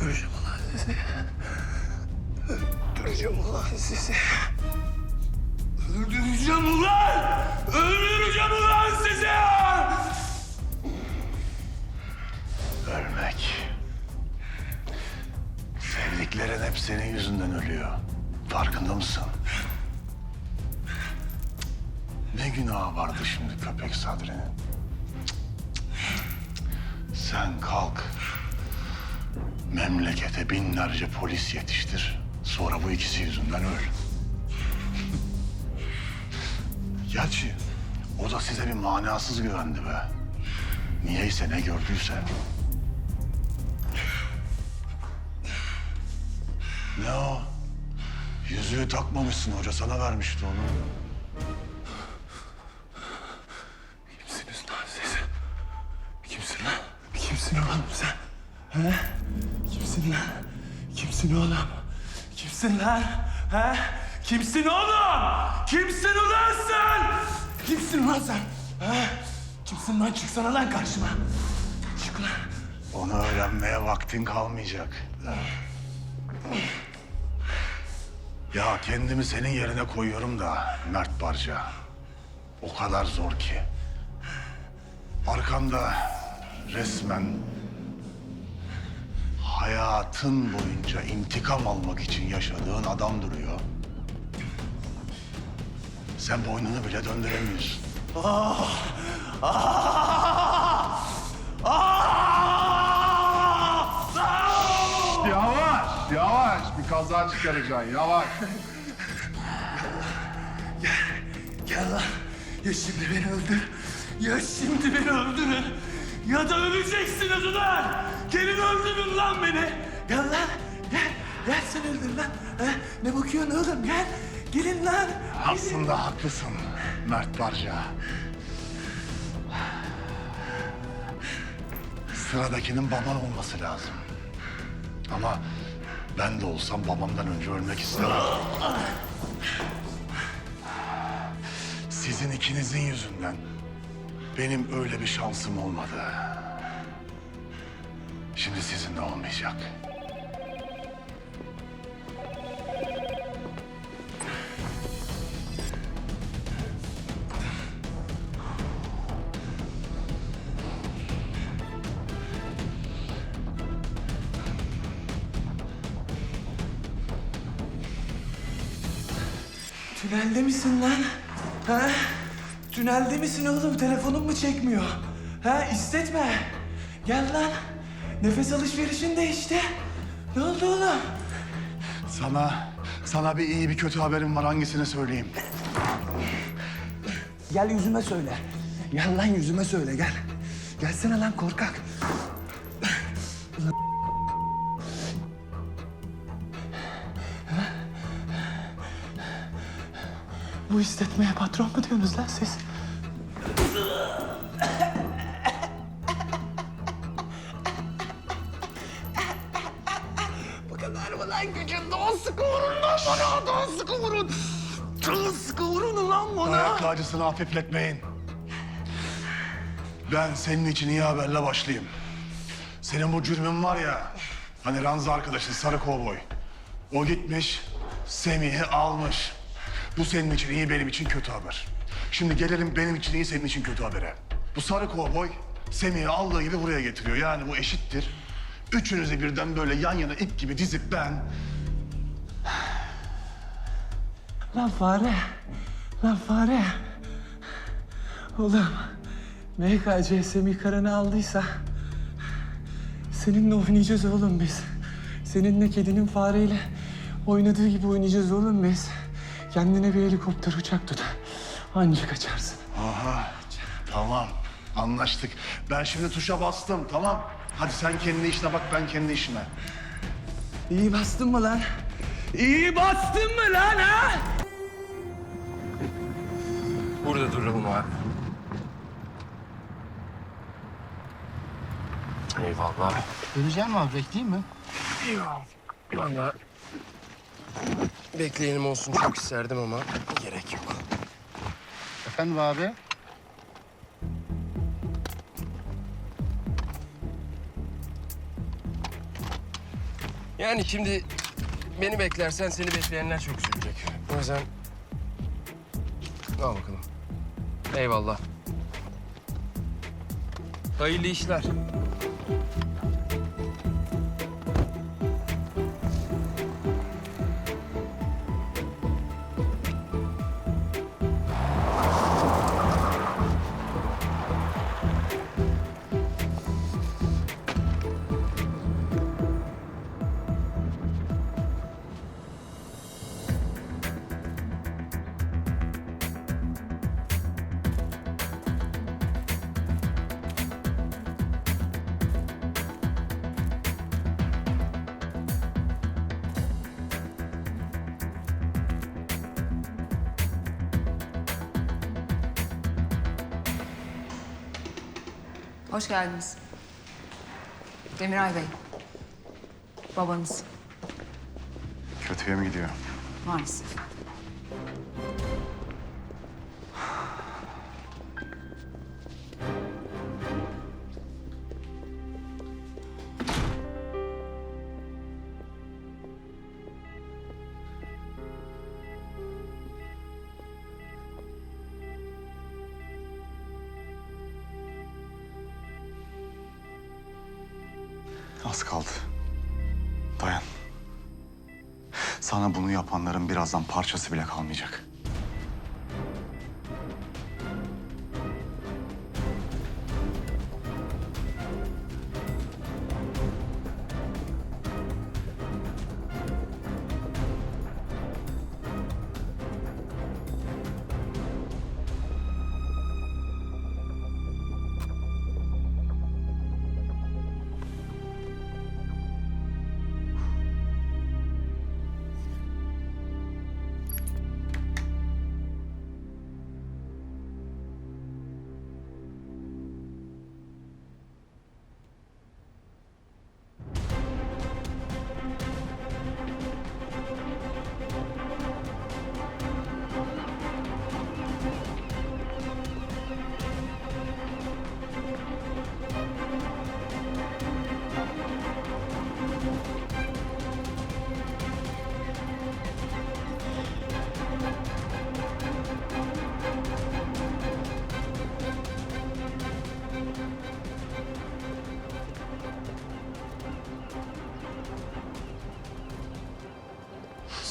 Öldüreceğim ulan sizi. Öldüreceğim ulan sizi. Öldüreceğim ulan! Öldüreceğim ulan sizi! Ölmek. Sevdiklerin hep senin yüzünden ölüyor. Farkında mısın? Ne günahı vardı şimdi köpek Sadri'nin? Sen kalk Memlekete binlerce polis yetiştir. Sonra bu ikisi yüzünden öl. Gerçi o da size bir manasız güvendi be. Niyeyse ne gördüyse. Ne o? Yüzüğü takmamışsın hoca sana vermişti onu. Kimsiniz lan siz? Kimsin lan? Kimsin oğlum sen? He? Kimsin lan? Kimsin oğlum? Kimsin lan? He? Kimsin oğlum? Kimsin ulan sen? Kimsin lan sen? He? Kimsin lan? Çıksana lan karşıma. Çık lan. Onu öğrenmeye vaktin kalmayacak. Ya kendimi senin yerine koyuyorum da Mert Barca. O kadar zor ki. Arkanda resmen hayatın boyunca intikam almak için yaşadığın adam duruyor. Sen boynunu bile döndüremiyorsun. Yavaş, yavaş. Bir kaza çıkaracaksın, yavaş. Gel lan. Ya şimdi beni öldür. Ya şimdi beni öldürün. Ya da öleceksiniz ulan. Gelin öldürün lan beni. Gel lan. Gel. Gel sen öldür lan. Ha? Ne bakıyorsun oğlum gel. Gelin lan. Aslında haklısın Mert Barca. Sıradakinin baban olması lazım. Ama ben de olsam babamdan önce ölmek istemem. Sizin ikinizin yüzünden benim öyle bir şansım olmadı. Şimdi sizin de olmayacak. Tünelde misin lan? Ha? Tünelde misin oğlum? Telefonun mu çekmiyor? Ha? İstetme. Gel lan. Nefes alışverişin değişti. Ne oldu oğlum? Sana, sana bir iyi bir kötü haberim var. Hangisini söyleyeyim? Gel yüzüme söyle. Gel lan yüzüme söyle gel. Gelsene lan korkak. Bu istetmeye patron mu diyorsunuz lan siz? Acısını hafifletmeyin. Ben senin için iyi haberle başlayayım. Senin bu cürmün var ya, hani Ranza arkadaşın sarı kovboy. O gitmiş, Semih'i almış. Bu senin için iyi, benim için kötü haber. Şimdi gelelim benim için iyi, senin için kötü habere. Bu sarı kovboy Semih'i aldığı gibi buraya getiriyor. Yani bu eşittir. Üçünüzü birden böyle yan yana ip gibi dizip ben Lan fare. Lan fare. Oğlum. MKC Semih Karan'ı aldıysa... Seninle oynayacağız oğlum biz. Seninle kedinin fareyle oynadığı gibi oynayacağız oğlum biz. Kendine bir helikopter uçak tut. Anca kaçarsın. Aha, tamam. Anlaştık. Ben şimdi tuşa bastım, tamam. Hadi sen kendi işine bak, ben kendi işime. İyi bastın mı lan? İyi bastın mı lan ha? Burada duralım abi. Eyvallah. Döneceğim mi abi bekleyeyim mi? Valla bekleyenim olsun çok isterdim ama gerek yok. Efendim abi? Yani şimdi beni beklersen seni bekleyenler çok üzülecek. O yüzden al bakalım. Eyvallah. Hayırlı işler. Hoş geldiniz. Demiray Bey. Babanız. Kötüye mi gidiyor? Maalesef. Az kaldı. Dayan. Sana bunu yapanların birazdan parçası bile kalmayacak.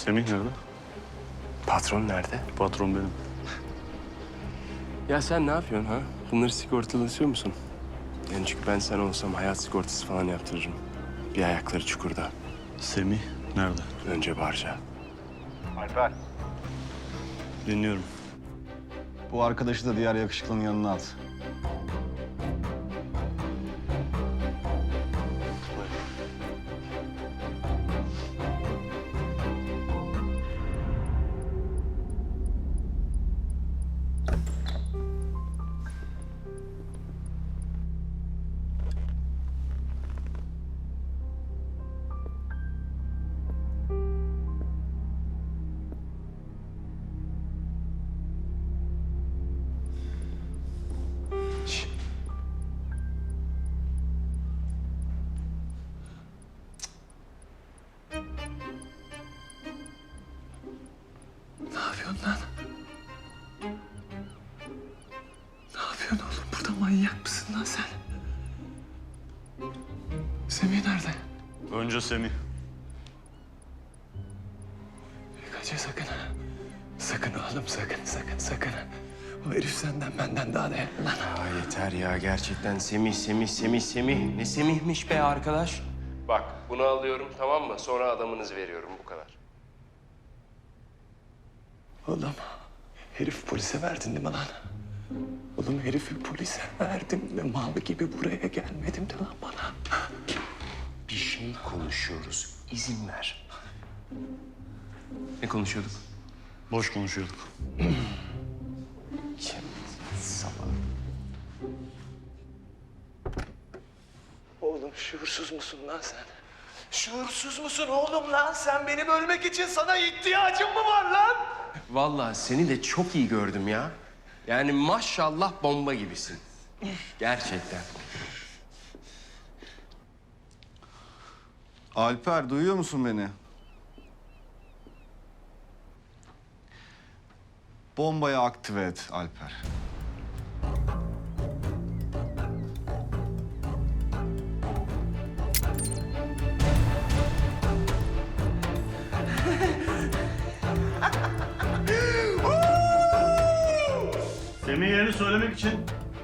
Semih nerede? Patron nerede? Patron benim. Ya sen ne yapıyorsun ha? Bunları sigortalatıyor musun? Yani çünkü ben sen olsam hayat sigortası falan yaptırırım. Bir ayakları çukurda. Semih nerede? Önce barca. Dinliyorum. Bu arkadaşı da diğer yakışıklının yanına at. Önce Semih. Kaçı sakın. Sakın oğlum sakın sakın sakın. O herif senden benden daha değerli lan. Ya yeter ya gerçekten Semih, Semih, Semih, Semih. Ne Semih'miş be arkadaş? Bak bunu alıyorum tamam mı? Sonra adamınızı veriyorum bu kadar. Oğlum herif polise verdin değil mi lan? Oğlum herifi polise verdim de mal gibi buraya gelmedim de lan bana. Şey konuşuyoruz. İzin ver. Ne konuşuyorduk? Boş konuşuyorduk. Salak. Oğlum şuursuz musun lan sen? Şuursuz musun oğlum lan? Sen benim ölmek için sana ihtiyacım mı var lan? Vallahi seni de çok iyi gördüm ya. Yani maşallah bomba gibisin. Gerçekten. Alper duyuyor musun beni? Bombayı aktive et Alper. Semih yerini söylemek için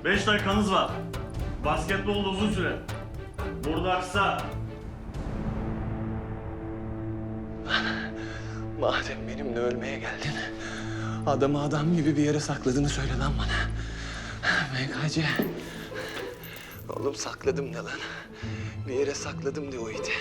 5 dakikanız var. Basketbolda uzun süre. Burada kısa. Madem benimle ölmeye geldin, adamı adam gibi bir yere sakladığını söyle lan bana. MKC. Oğlum sakladım ne lan? Bir yere sakladım de o iti.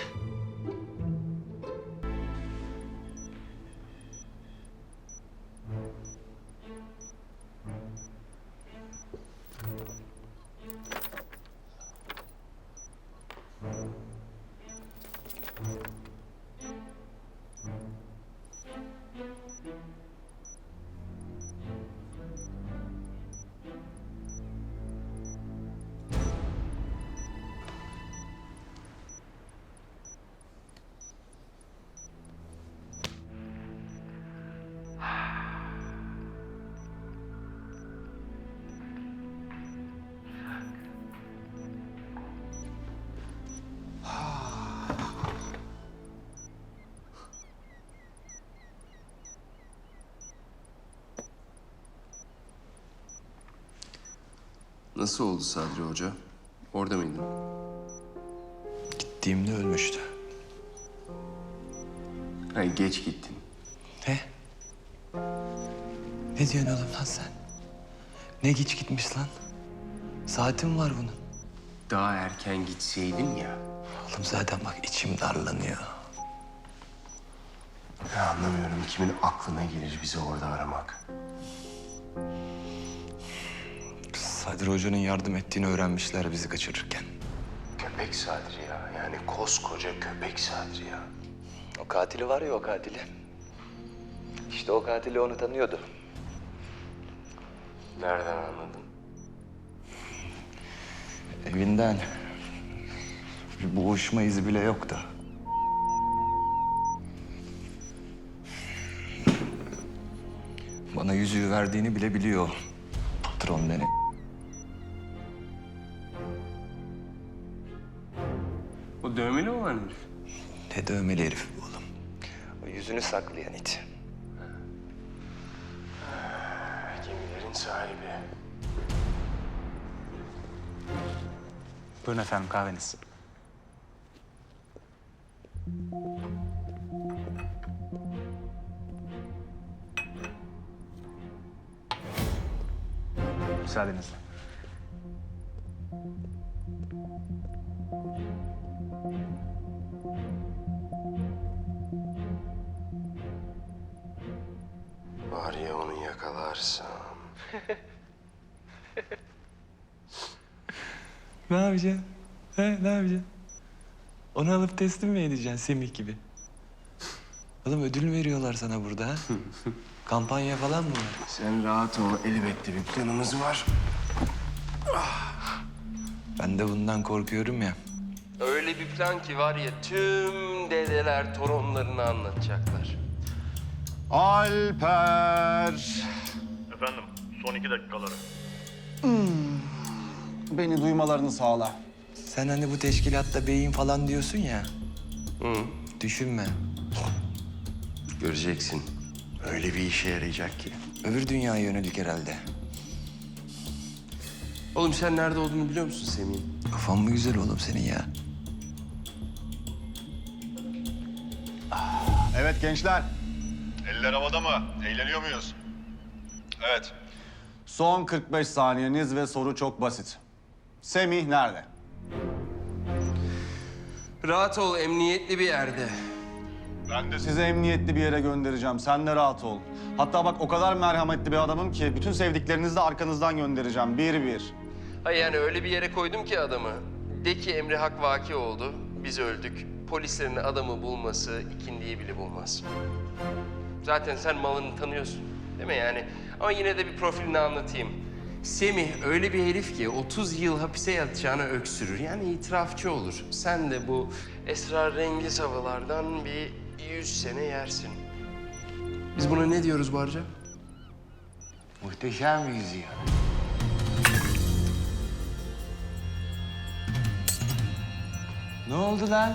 Nasıl oldu Sadri Hoca? Orada mıydın? Gittiğimde ölmüştü. Ha, geç gittin. Ne? Ne diyorsun oğlum lan sen? Ne geç gitmiş lan? Saatim var bunun. Daha erken gitseydin ya. Oğlum zaten bak içim darlanıyor. Ya anlamıyorum kimin aklına gelir bizi orada aramak. Sadri Hoca'nın yardım ettiğini öğrenmişler bizi kaçırırken. Köpek Sadri ya. Yani koskoca köpek Sadri ya. O katili var ya o katili. İşte o katili onu tanıyordu. Nereden anladın? Evinden. Bir boğuşma izi bile yoktu. Bana yüzüğü verdiğini bile biliyor. Patron beni. O dövmeli olan herif. Ne dövmeli herif bu oğlum. O yüzünü saklayan it. Gemilerin sahibi. Buyurun efendim kahveniz. Müsaadenizle. Ne yapacaksın? He, ne yapacaksın? Onu alıp teslim mi edeceksin Semih gibi? Oğlum ödül mü veriyorlar sana burada ha? Kampanya falan mı var? Sen rahat ol. Elbette bir planımız var. Ben de bundan korkuyorum ya. Öyle bir plan ki var ya tüm dedeler torunlarını anlatacaklar. Alper. Efendim, son iki dakikaları. Beni duymalarını sağla. Sen hani bu teşkilatta beyin falan diyorsun ya. Hı. Düşünme. Göreceksin. Öyle bir işe yarayacak ki. Öbür dünyaya yönelik herhalde. Oğlum sen nerede olduğunu biliyor musun Semih? Kafan mı güzel oğlum senin ya? Evet gençler. Eller havada mı? Eğleniyor muyuz? Evet. Son 45 saniyeniz ve soru çok basit. Semih nerede? Rahat ol, emniyetli bir yerde. Ben de Sizi emniyetli bir yere göndereceğim. Sen de rahat ol. Hatta bak o kadar merhametli bir adamım ki bütün sevdiklerinizi de arkanızdan göndereceğim. Bir bir. Hayır yani öyle bir yere koydum ki adamı. De ki emri hak vaki oldu, biz öldük. Polislerin adamı bulması ikindiyi bile bulmaz. Zaten sen malını tanıyorsun, değil mi yani? Ama yine de bir profilini anlatayım. Semih öyle bir herif ki 30 yıl hapise yatacağına öksürür. Yani itirafçı olur. Sen de bu esrarengiz havalardan bir 100 sene yersin. Biz buna ne diyoruz Barca? Muhteşem yüzüyor. Ne oldu lan?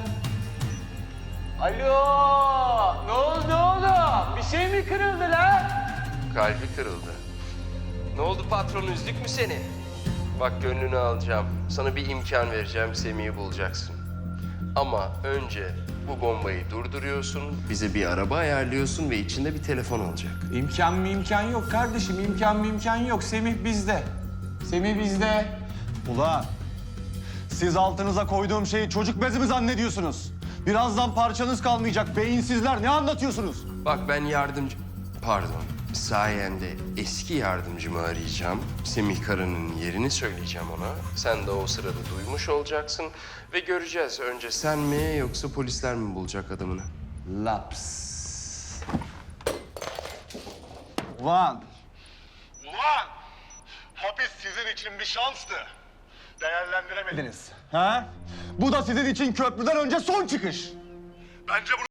Alo! Ne oldu oğlum? Bir şey mi kırıldı lan? Kalbi kırıldı. Ne oldu patron üzdük mü seni? Bak gönlünü alacağım. Sana bir imkan vereceğim Semih'i bulacaksın. Ama önce bu bombayı durduruyorsun, bize bir araba ayarlıyorsun ve içinde bir telefon olacak. İmkan mı imkan yok kardeşim. imkan mı imkan yok. Semih bizde. Semih bizde. Ulan siz altınıza koyduğum şeyi çocuk bezi mi zannediyorsunuz? Birazdan parçanız kalmayacak. Beyinsizler ne anlatıyorsunuz? Bak ben yardımcı... Pardon. Sayende eski yardımcımı arayacağım. Semih Kara'nın yerini söyleyeceğim ona. Sen de o sırada duymuş olacaksın. Ve göreceğiz önce sen mi yoksa polisler mi bulacak adamını? Laps. Ulan Ulan! Hapis sizin için bir şanstı. Değerlendiremediniz. ha? Bu da sizin için köprüden önce son çıkış. Bence bunu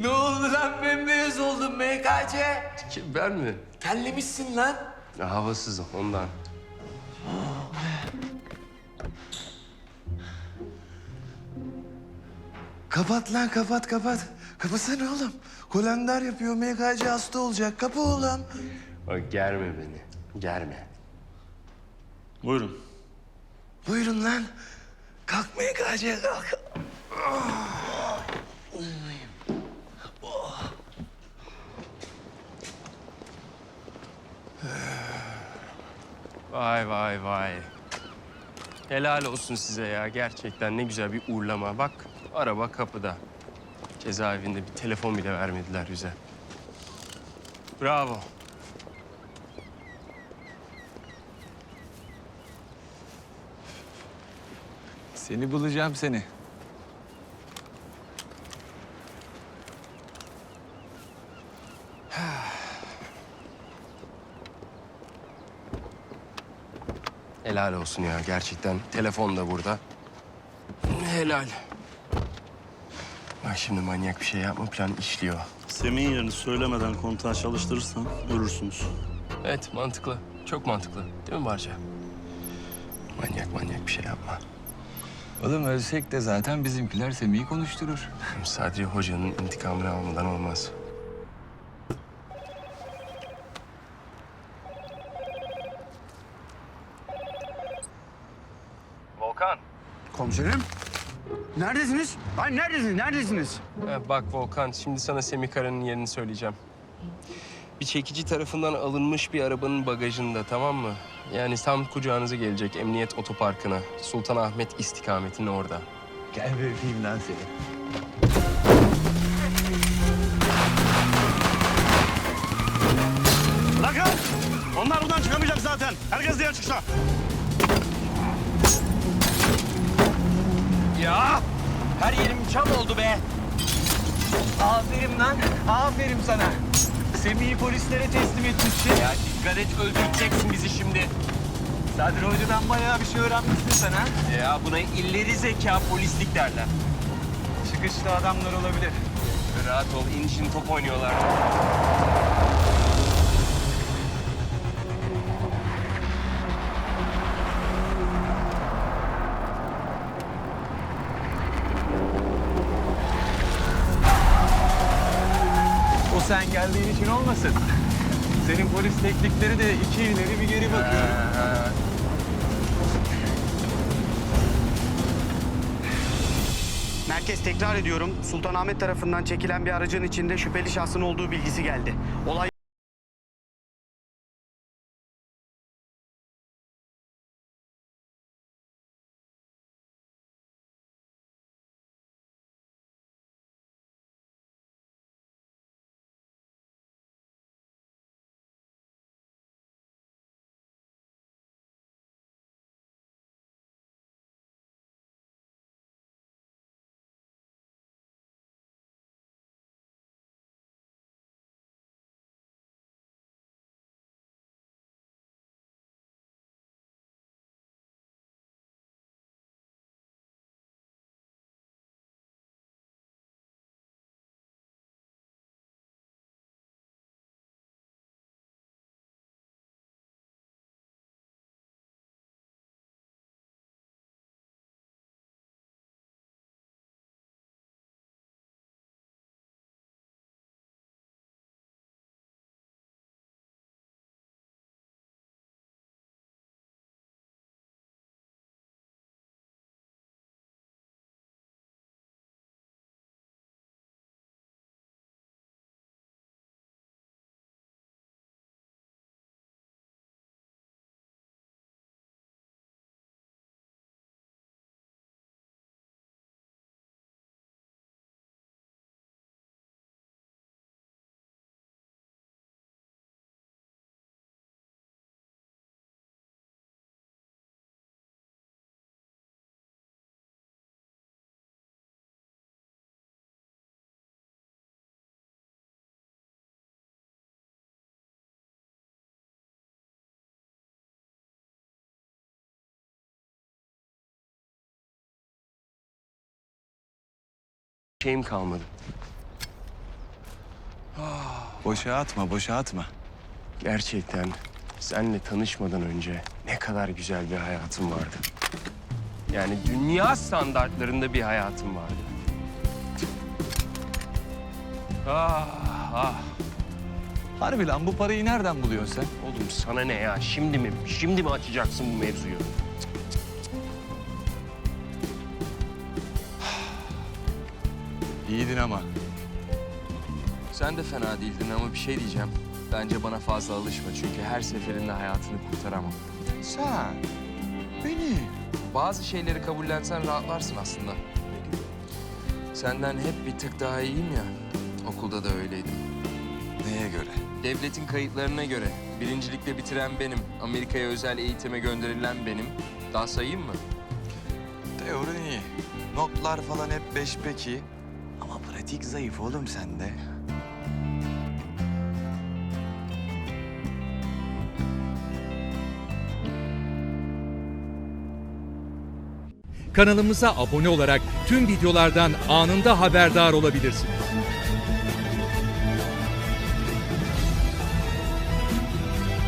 ne oldu lan bembeyaz oldun MKC? Kim ben mi? Terlemişsin lan. Ya, havasız ondan. Kapat lan kapat kapat. Kapatsana oğlum. Kolender yapıyor MKC hasta olacak. Kapa oğlum. Bak germe beni. Germe. Buyurun. Buyurun lan. Kalk MKC kalk. Vay vay vay. Helal olsun size ya. Gerçekten ne güzel bir uğurlama. Bak araba kapıda. Cezaevinde bir telefon bile vermediler bize. Bravo. Seni bulacağım seni. Helal olsun ya gerçekten. Telefon da burada. Helal. Bak şimdi manyak bir şey yapma plan işliyor. Semih'in yerini söylemeden kontağı çalıştırırsan ölürsünüz. Evet mantıklı. Çok mantıklı. Değil mi Barca? Manyak manyak bir şey yapma. Oğlum ölsek de zaten bizimkiler Semih'i konuşturur. Sadece hocanın intikamını almadan olmaz. Volkan. Komiserim. Neredesiniz? Ay neredesiniz? Neredesiniz? Ha, bak Volkan, şimdi sana Semih Kara'nın yerini söyleyeceğim. Bir çekici tarafından alınmış bir arabanın bagajında, tamam mı? Yani tam kucağınıza gelecek emniyet otoparkına. Sultanahmet istikametinin orada. Gel bir öpeyim lan seni. Bırakın! Onlar buradan çıkamayacak zaten. Herkes diğer çıksa. Ya! Her yerim çam oldu be. Aferin lan. Aferin sana. Semih'i polislere teslim etmişsin. Ya dikkat et öldüreceksin bizi şimdi. Sadri Hoca'dan bayağı bir şey öğrenmişsin sen ha. Ya buna illeri zeka polislik derler. Çıkışta adamlar olabilir. Rahat ol, inişin top oynuyorlar. O sen geldiğin için olmasın. Senin polis teknikleri de iki ileri bir geri bakıyor. Merkez tekrar ediyorum. Sultanahmet tarafından çekilen bir aracın içinde şüpheli şahsın olduğu bilgisi geldi. Olay şeyim kalmadı. Boşa atma, boşa atma. Gerçekten senle tanışmadan önce ne kadar güzel bir hayatım vardı. Yani dünya standartlarında bir hayatım vardı. Ah ah. Harbi lan bu parayı nereden buluyorsun sen? Oğlum sana ne ya? Şimdi mi? Şimdi mi açacaksın bu mevzuyu? İyiydin ama. Sen de fena değildin ama bir şey diyeceğim. Bence bana fazla alışma çünkü her seferinde hayatını kurtaramam. Sen, beni. Bazı şeyleri kabullensen rahatlarsın aslında. Senden hep bir tık daha iyiyim ya. Okulda da öyleydim. Neye göre? Devletin kayıtlarına göre birincilikle bitiren benim, Amerika'ya özel eğitime gönderilen benim. Daha sayayım mı? Teorin iyi. Notlar falan hep beş peki. Pratik zayıf oğlum sende. Kanalımıza abone olarak tüm videolardan anında haberdar olabilirsiniz.